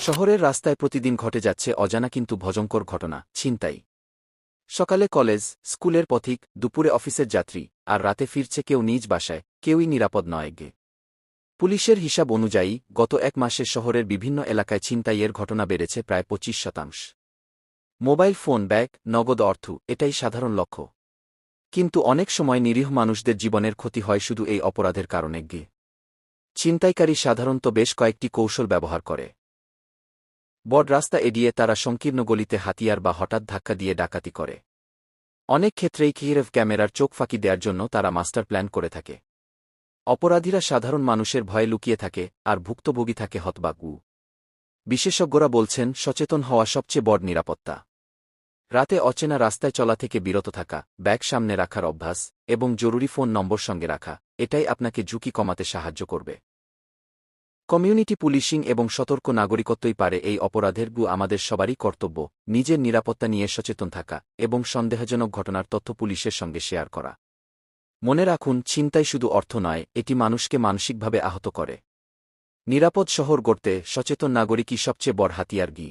শহরের রাস্তায় প্রতিদিন ঘটে যাচ্ছে অজানা কিন্তু ভজঙ্কর ঘটনা, ছিনতাই। সকালে কলেজ, স্কুলের পথিক, দুপুরে অফিসের যাত্রী, আর রাতে ফিরছে কেউ নিজ বাসায়, কেউই নিরাপদ নয় গে পুলিশের হিসাব অনুযায়ী, গত এক মাসে শহরের বিভিন্ন এলাকায় ছিনতাইয়ের ঘটনা বেড়েছে প্রায় পঁচিশ শতাংশ। মোবাইল ফোন ব্যাগ, নগদ অর্থ, এটাই সাধারণ লক্ষ্য। কিন্তু অনেক সময় নিরীহ মানুষদের জীবনের ক্ষতি হয় শুধু এই অপরাধের কারণে গে ছিনতাইকারী সাধারণত বেশ কয়েকটি কৌশল ব্যবহার করে। বড রাস্তা এড়িয়ে তারা সংকীর্ণ গলিতে হাতিয়ার বা হঠাৎ ধাক্কা দিয়ে ডাকাতি করে। অনেক ক্ষেত্রেই কিহিরেভ ক্যামেরার চোখ ফাঁকি দেওয়ার জন্য তারা মাস্টার প্ল্যান করে থাকে। অপরাধীরা সাধারণ মানুষের ভয়ে লুকিয়ে থাকে আর ভুক্তভোগী থাকে হতবাগু বিশেষজ্ঞরা বলছেন, সচেতন হওয়া সবচেয়ে বড় নিরাপত্তা। রাতে অচেনা রাস্তায় চলা থেকে বিরত থাকা, ব্যাগ সামনে রাখার অভ্যাস এবং জরুরি ফোন নম্বর সঙ্গে রাখা, এটাই আপনাকে ঝুঁকি কমাতে সাহায্য করবে। কমিউনিটি পুলিশিং এবং সতর্ক নাগরিকত্বই পারে এই অপরাধের গু আমাদের সবারই কর্তব্য, নিজের নিরাপত্তা নিয়ে সচেতন থাকা এবং সন্দেহজনক ঘটনার তথ্য পুলিশের সঙ্গে শেয়ার করা। মনে রাখুন, ছিনতাই শুধু অর্থ নয়, এটি মানুষকে মানসিকভাবে আহত করে। নিরাপদ শহর গড়তে সচেতন নাগরিকই সবচেয়ে বড় হাতিয়ার গি।